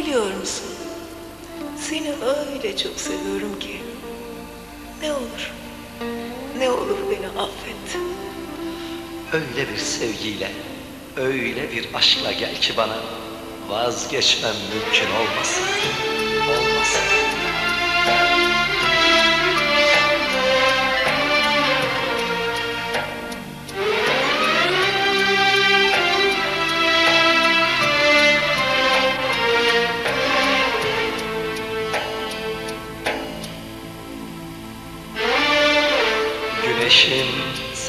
Biliyor musun? Seni öyle çok seviyorum ki. Ne olur, ne olur beni affet. Öyle bir sevgiyle, öyle bir aşkla gel ki bana vazgeçmem mümkün olmasın. Olmasın.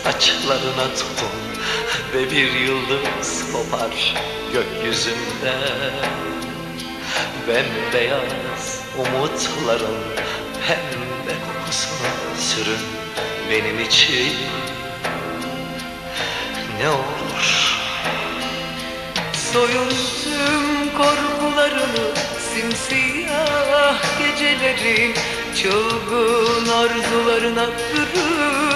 Saçlarına tutun ve bir yıldız kopar gökyüzünde. Bembeyaz umutların pembe kokusuna sürün benim için. Ne olur Soyun tüm korkularını simsiyah gecelerin çılgın arzularına bürün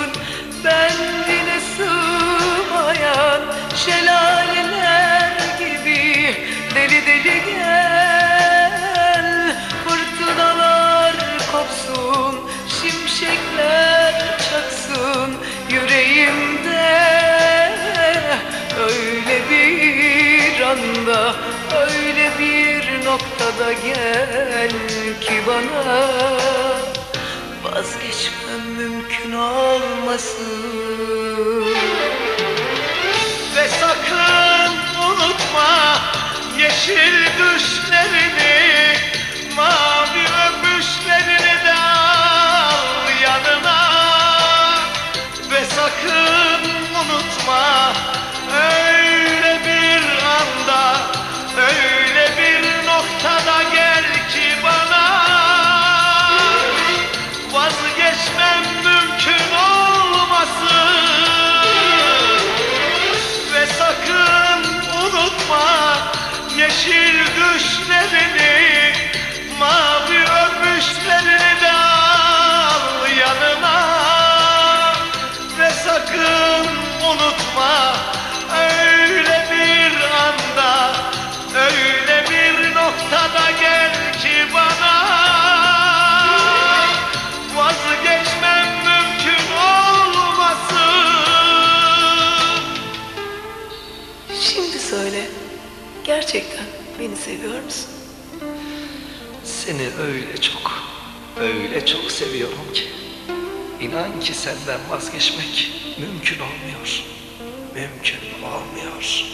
anda, öyle bir noktada gel ki bana. Vazgeçmem mümkün olmasın. Ve sakın unutma yeşil düşlerini sakın unutma öyle bir anda Öyle bir noktada gel ki bana. Vazgeçmem mümkün olmasın. Şimdi söyle, gerçekten beni seviyor musun? Seni öyle çok, öyle çok seviyorum ki İnan ki senden vazgeçmek mümkün olmuyor. Mümkün olmuyor.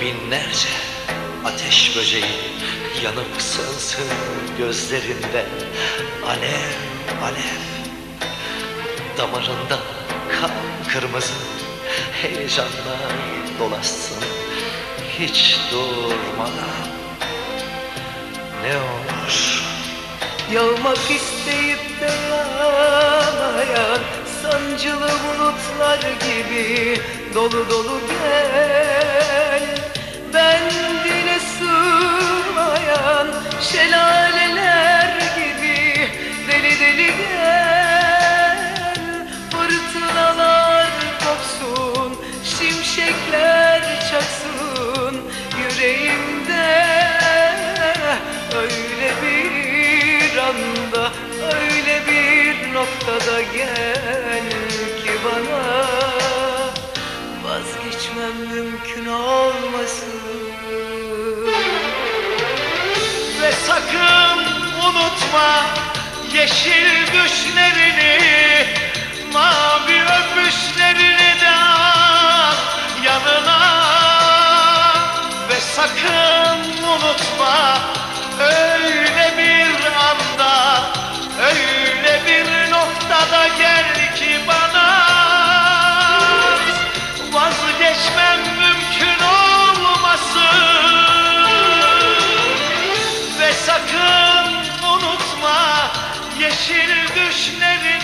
Binlerce ateş böceği yanıp sönsün gözlerinde. Alev alev. Damarında kan kırmızı. Heyecanlar dolaşsın. Hiç durmadan. Ne olur Yağmak isteyip de yağmayan Sancılı bulutlar gibi dolu dolu gel gel ki bana. Vazgeçmem mümkün olmasın. Ve sakın unutma yeşil düşlerini yeşil